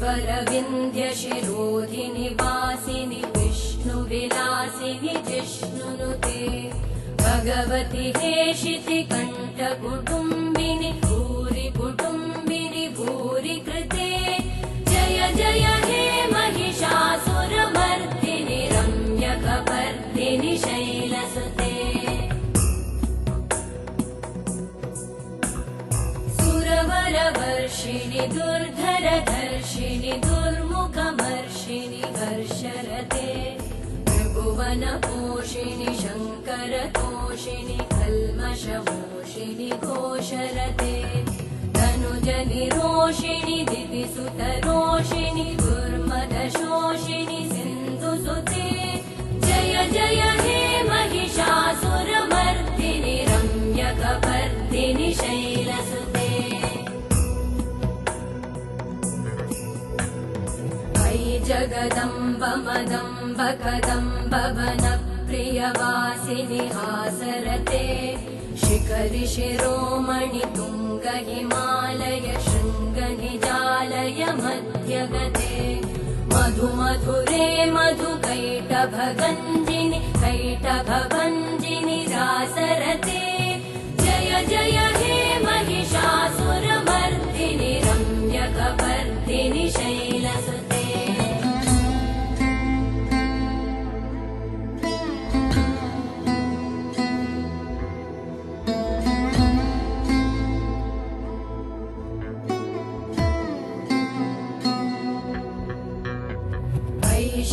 गोविन्दनुते गिरिवरविन्द्यशिरोधिनिवासिनि विष्णुविलासिनि जिष्णुनुते। भगवति हेशिति कण्ठकुटुम्बिनि भूरि कुटुम्बिनि भूरि कृते जय जय सुरवरवर्षिणि दुर्धरधर्षिणि दुर्मुखमर्षिणि हर्षरते त्रिभुवनपोषिणि शङ्करतोषिणि कल्मषमोषिणि घोषरते तनुजनिरोषिणि दिविसुतरोषिणि दुर्मदशोषिणि सिन्धुसुते मदम्ब कदम्ब वनप्रियवासिनि हासरते। शिखरि शिरोमणि तुङ्ग हिमालय शृङ्गनिजालय मध्यगते। मधु मधुरे मधु कैटभगञ्जिनि रासरते। जय जय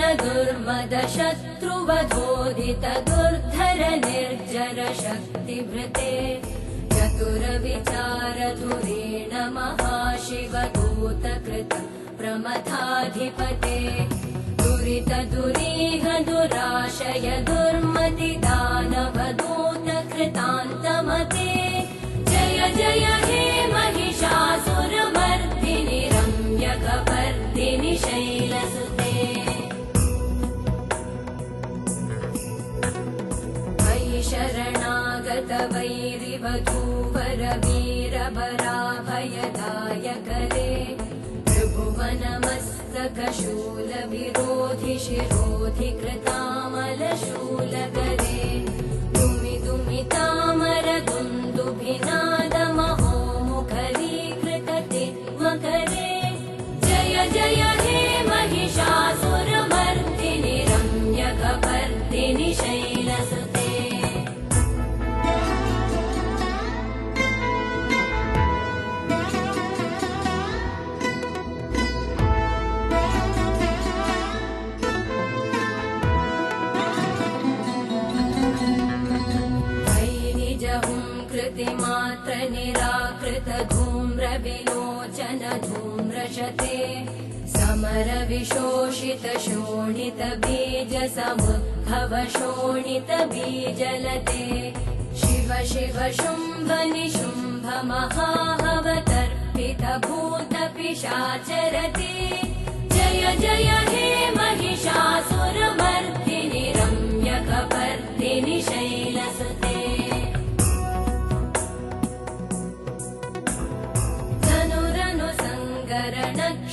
दुर्मद शत्रुवधोदित दुर्धर निर्जर शक्तिभृते। चतुरविचार धुरेण महाशिवदूत कृत प्रमथाधिपते। दुरित दुरीह दुराशय दुर्मति दानवदूत कृतान्तमते। जय जय वैरिवधूवर वीरभराभयदायकरे त्रिभुवनमस्तकशूल निराकृत धूम्र विलोचन धूम्रशते समर विशोषित शोणित बीज समुद्भव शोणित बीजलते शिव शिव शुम्भ निशुम्भ महाहवतर्पित भूत पिशाचरते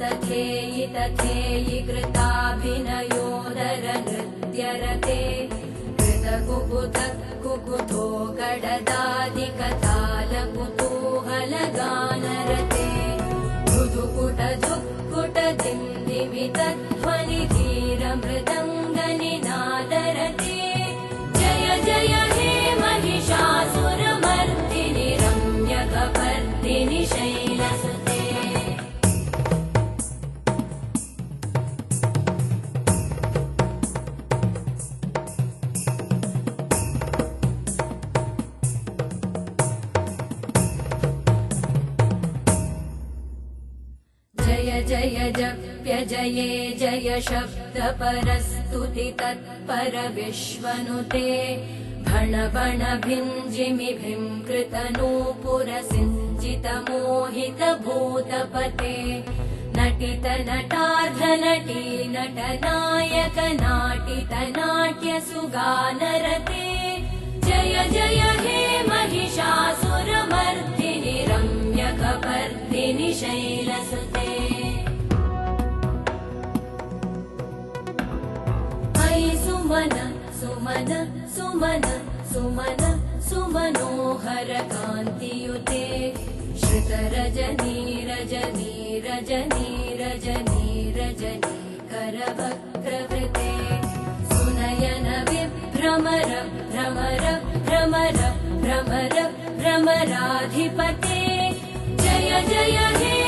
तथेयि तथेयि कृताभिनयोदर नृत्य नृत्यरते। कृतकुकुत कुकुतो गडदादिकतालकुतूहलगानरते जय जय जप्य जये जय शब्द परस्तुति तत्पर विश्वनुते भण बण भिञ्जिमि कृत नूपुर सिञ्चित मोहित भूतपते नटित नटार्ध नटी नायक नाटित नाट्य सुगानरते। जय जय हे महिषासुरमर्दिनि रम्यकपर्दिनि शैलसुते सुमन सुमन सुमन सुमनोहर कान्तियुते श्रुतरजनी रजनी रजनी रजनी रजनी करवक्रवृते सुनयन विभ्रमर भ्रमर भ्रमर भ्रमर भ्रमराधिपते। जय जय हे